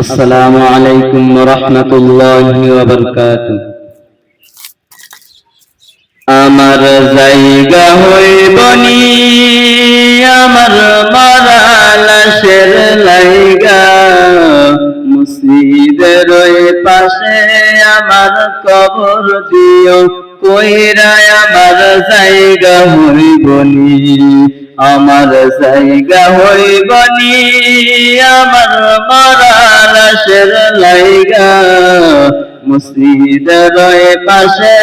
আসসালামু আলাইকুম রহমতুল্লাহি আমার জায়গা হইবনি আমার মারা লাশের লাইগা। মসজিদের ওই পাশে আমার কবর দিও, কইরা আমার জায়গা হইবনি আমার জায়গা হইবনি আমার মারা লাশের লাইগা। মসজিদের পাশে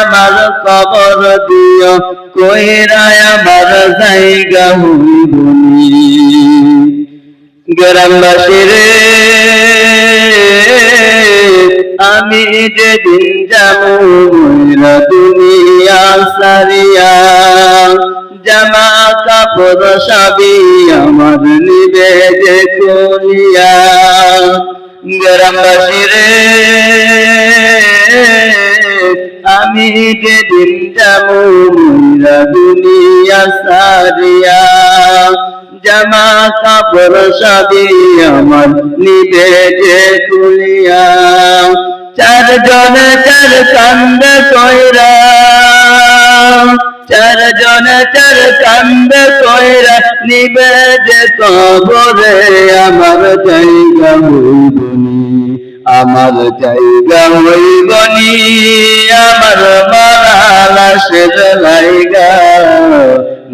আমার কবর দিও, কইরা আমার জায়গা হইবনি গ্রামবাসী রে আমি যেদিন যাব দুনিয়া সারিয়া, জামা সবই আমার নিবে যে খুলিয়া গ্রামবাসী রে, আমি যেদিন যাব ময়রা দুনিয়া সারিয়া। জামা কাপড় সবই আমার নিবে যে খুলিয়া চার জন চার কান্দ কইরা চার জন চার কান্দ কইরা নিবে যে কবরে আমার জায়গা হইবনি আমার জায়গা হইবনি আমার মালা শের লাইগা।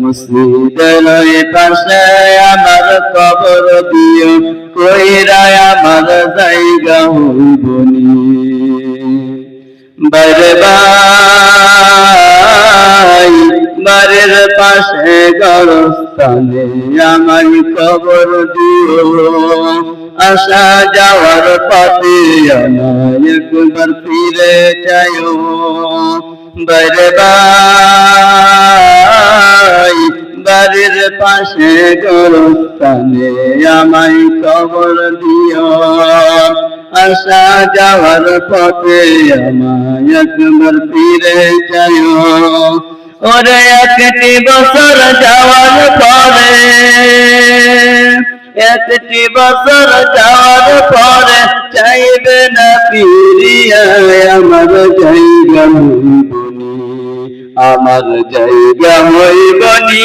মুসিদের পাশে আমার কবর দিও কইরা আমার জায়গা হইবনি বাইরে বাই পাশে গরস্থানে আমার কবর দিও। আসা যাওয়ার পথে আমার একবার ফিরে যাইও বাইরে বাই, বাড়ির পাশে গরস্থানে আমায় কবর দিও। আসা যাওয়ার পথে আমায় একবার ফিরে যাইও ওরে একটি বছর যাওয়ার পরে, একটি বছর যাওয়ার পরে চাইবে না ফিরিয়া আমার জায়গা আমার জায়গা হইবনি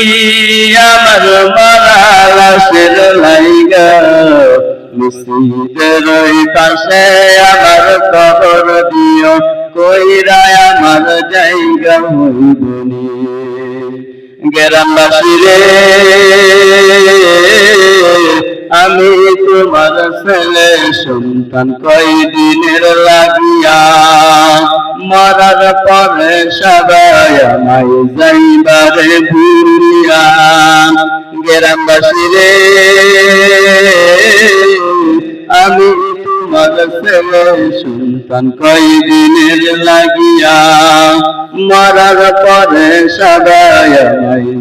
আমার মারা লাশের লাইগা। মুসিদের পাশে আমার কবর দিও। গ্রামবাসী রে, আমি তোমার ছেলে, সন্তান কয় দিনের লাগিয়া। মরার পরে সবাই আমায় যাইবারে ভুলিয়া। গ্রামবাসী রে, আমি তোমার ছেলে, সন্তান কয় দিনের লাগিয়া মরার পরে সবাই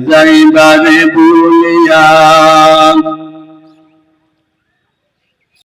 যাইবারে ভুলিয়া